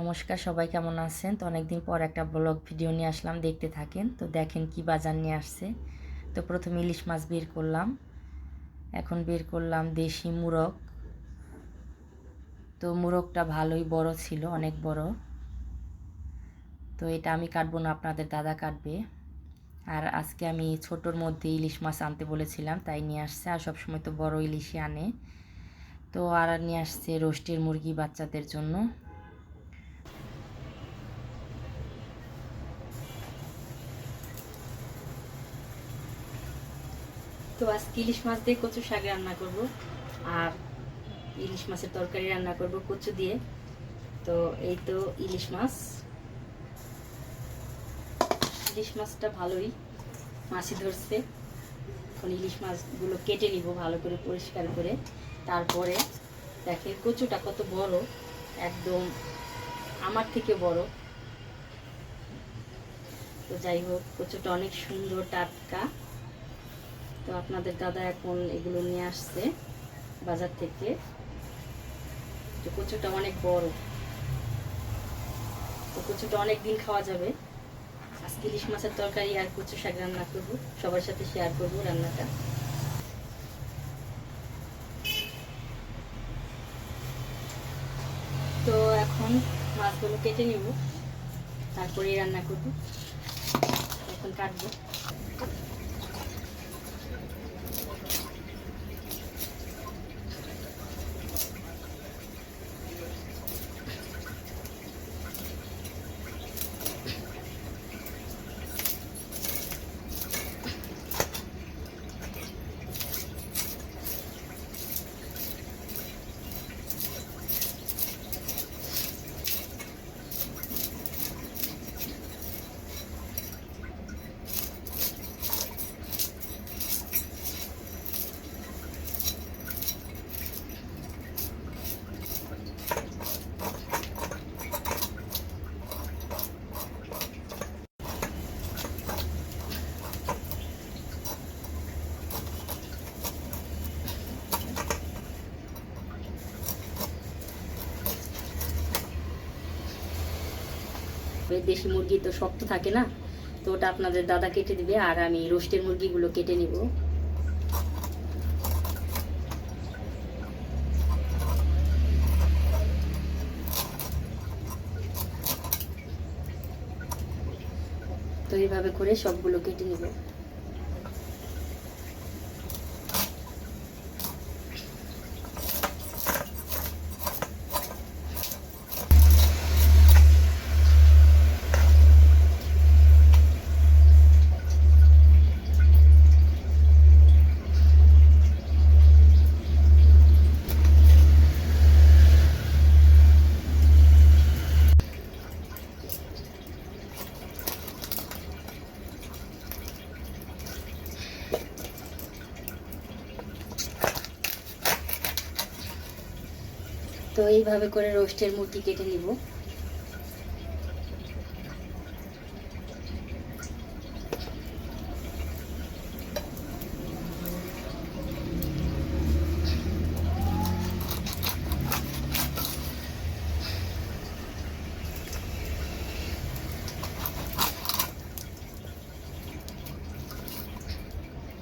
নমস্কার, সবাই কেমন আছেন? তো অনেকদিন পর একটা ব্লগ ভিডিও নিয়ে আসলাম, দেখতে থাকেন। তো দেখেন কি বাজার নিয়ে আসছে। তো প্রথমে ইলিশ মাছ বের করলাম। এখন বের করলাম দেশি মুরগ। তো মুরগটা ভালোই বড় ছিল, অনেক বড়। তো এটা আমি কাটবো না, আপনাদের দাদা কাটবে। আর আজকে আমি ছোটোর মধ্যে ইলিশ মাছ আনতে বলেছিলাম, তাই নিয়ে আসছে। আর সবসময় তো বড় ইলিশই আনে। তো আর নিয়ে আসছে রোস্টের মুরগি বাচ্চাদের জন্য। তো আজকে ইলিশ মাছ দিয়ে কচু শাক রান্না করব। আর ইলিশ মাছের তরকারি রান্না করব কচু দিয়ে। তো এই তো ইলিশ মাছ। ইলিশ মাছটা ভালোই মাছি ধরছে। এখন ইলিশ মাছগুলো কেটে নিব ভালো করে পরিষ্কার করে। তারপরে দেখে কচুটা কত বড়, একদম আমার থেকে বড়। তো যাই হোক, কচুটা অনেক সুন্দর টাটকা। তো আপনাদের দাদা এখন এগুলো নিয়ে আসছে বাজার থেকে। তো কচুটা অনেক বড়। তো কচুটা অনেক দিন খাওয়া যাবে। আজকে ইলিশ মাছের তরকারি আর কচু শাক রান্না করব। সবার সাথে শেয়ার করব রান্নাটা। তো এখন মাছগুলো কেটে নেব। তারপরে রান্না করব। এখন কাটবো। দেশি মুরগি তো শক্ত থাকে না, তো ওটা আপনাদের দাদা কেটে দিবে আর আমি রোস্টের মুরগিগুলো কেটে নিব। তো এইভাবে করে সবগুলো কেটে নিব। তো এইভাবে করে রোস্টের মুরগি কেটে নিব।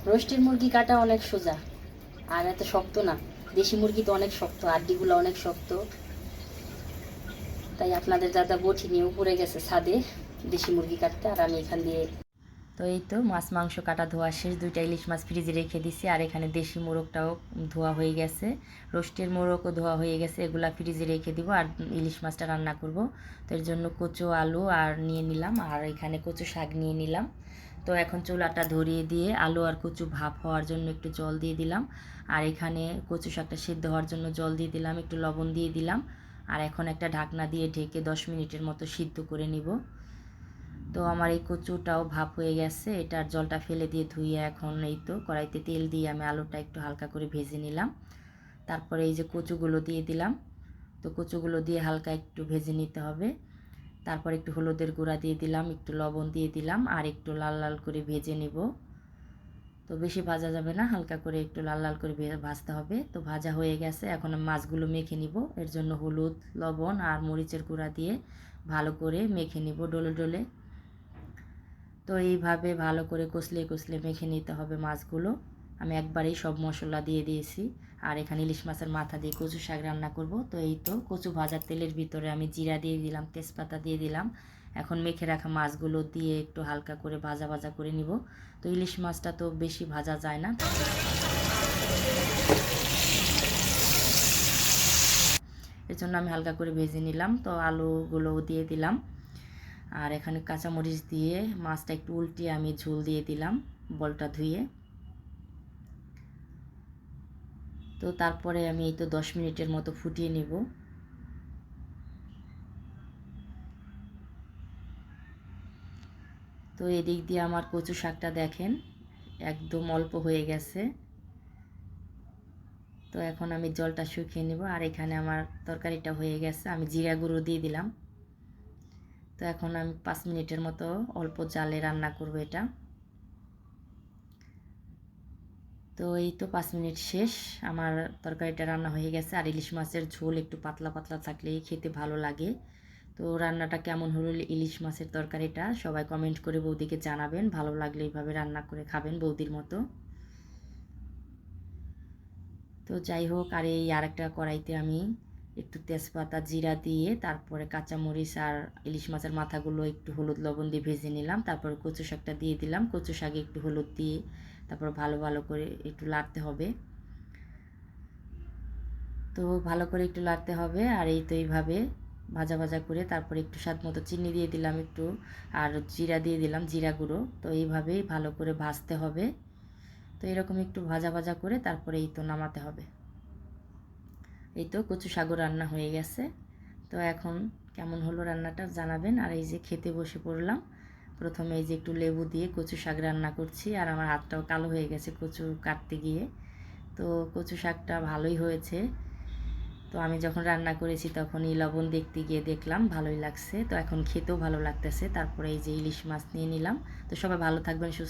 রোস্টের মুরগি কাটা অনেক সোজা, আর এত শক্ত না। দেশি মুরগি তো অনেক শক্ত, আড্ডিগুলো অনেক শক্ত। তাই আপনাদের দাদা বটি নিয়ে উপরে গেছে ছাদে দেশি মুরগি কাটতে, আর আমি এখান দিয়ে তো এই তো মাছ, মাংস কাটা ধোয়া শেষ। দুইটা ইলিশ মাছ ফ্রিজে রেখে দিছি, আর এখানে দেশি মোরগটাও ধোয়া হয়ে গেছে। রোস্টের মোরগও ধোয়া হয়ে গেছে, এগুলা ফ্রিজে রেখে দিব, আর ইলিশ মাছটা রান্না করব। তো এর জন্য কচু, আলু, আর নিয়ে নিলাম, আর এখানে কচু শাক নিয়ে নিলাম। তো এখন চুলাটা ধরিয়ে দিয়ে আলু আর কচু ভাপ হওয়ার জন্য একটু জল দিয়ে দিলাম। আর এখানে কচু শাকটা সিদ্ধ হওয়ার জন্য জল দিয়ে দিলাম, একটু লবণ দিয়ে দিলাম। আর এখন একটা ঢাকনা দিয়ে ঢেকে দশ মিনিটের মতো সিদ্ধ করে নিব। তো আমার এই কচুটাও ভাপ হয়ে গেছে, এটার জলটা ফেলে দিয়ে ধুয়ে এখন এই তো কড়াইতে তেল দিয়ে আমি আলুটা একটু হালকা করে ভেজে নিলাম। তারপরে এই যে কচুগুলো দিয়ে দিলাম, তো কচুগুলো দিয়ে হালকা একটু ভেজে নিতে হবে। তারপর একটু হলুদের গুঁড়া দিয়ে দিলাম, একটু লবণ দিয়ে দিলাম, আর একটু লাল লাল করে ভেজে নিব। তো বেশি ভাজা যাবে না, হালকা করে একটু লাল লাল করে ভাজতে হবে। তো ভাজা হয়ে গেছে, এখন মাছগুলো মেখে নিব। এর জন্য হলুদ, লবণ আর মরিচের গুঁড়া দিয়ে ভালো করে মেখে নিব ডলে ডলে। তো এইভাবে ভালো করে কষলে কষলে মেখে নিতে হবে মাছগুলো। আমি একবারেই সব মশলা দিয়ে দিয়েছি। আর এখানে ইলিশ মাছের মাথা দিয়ে কচু শাক রান্না করব। তো এই তো কচু ভাজার তেলের ভিতরে আমি জিরা দিয়ে দিলাম, তেজপাতা দিয়ে দিলাম। এখন মেখে রাখা মাছগুলো দিয়ে একটু হালকা করে ভাজা ভাজা করে নিব। তো ইলিশ মাছটা তো বেশি ভাজা যায় না। এর জন্য আমি হালকা করে ভেজে নিলাম। তো আলুগুলো দিয়ে দিলাম। আর এখানে কাঁচামরিচ দিয়ে মাছটা একটু উল্টিয়ে আমি ঝোল দিয়ে দিলাম বলটা ধুয়ে। তো তারপরে আমি এই তো দশ মিনিটের মতো ফুটিয়ে নেব। তো এদিক দিয়ে আমার কচু শাকটা দেখেন, একদম অল্প হয়ে গেছে। তো এখন আমি জলটা শুকিয়ে নেব, আর এখানে আমার তরকারিটা হয়ে গেছে, আমি জিরা গুঁড়ো দিয়ে দিলাম। তো এখন আমি পাঁচ মিনিটের মতো অল্প জালে রান্না করব এটা। তো এই তো পাঁচ মিনিট শেষ। আমার তরকারিটা রান্না হয়ে গেছে। আর ইলিশ মাছের ঝোল একটু পাতলা পাতলা থাকলেই খেতে ভালো লাগে। তো রান্নাটা কেমন হলো ইলিশ মাছের তরকারিটা? সবাই কমেন্ট করে বৌদিকে জানাবেন। ভালো লাগলে এইভাবে রান্না করে খাবেন বৌদির মতো। তো যাই হোক, আর এই আর একটা কড়াইতে আমি একটু তেজপাতা, জিরা দিয়ে তারপরে কাঁচামরিচ আর ইলিশ মাছের মাথাগুলো একটু হলুদ লবণ দিয়ে ভেজে নিলাম। তারপরে কচু শাকটা দিয়ে দিলাম। কচু শাকে একটু হলুদ দিয়ে তারপর ভালো ভালো করে একটু লাড়তে হবে। তো ভালো করে একটু লাড়তে হবে আর এই তো এইভাবে ভাজা ভাজা করে তারপরে একটু স্বাদ মতো চিনি দিয়ে দিলাম একটু আর জিরা দিয়ে দিলাম জিরা গুঁড়ো। তো এইভাবেই ভালো করে ভাজতে হবে। তো এরকম একটু ভাজা ভাজা করে তারপরে এই তো নামাতে হবে। এই তো কচু সাগর রান্না হয়ে গেছে। তো এখন কেমন হলো রান্নাটা জানাবেন। আর এই যে খেতে বসে পড়লাম। প্রথমে এই যে একটু লেবু দিয়ে কচু শাক রান্না করছি। আর আমার হাতটাও কালো হয়ে গেছে কচু কাটতে গিয়ে। তো কচু শাকটা ভালোই হয়েছে। তো আমি যখন রান্না করেছি তখনই লবণ দেখতে গিয়ে দেখলাম, ভালোই লাগছে। তো এখন খেতেও ভালো লাগতেছে। তারপরে এই যে ইলিশ মাছ নিয়ে নিলাম। তো সবাই ভালো থাকবেন, সুস্থ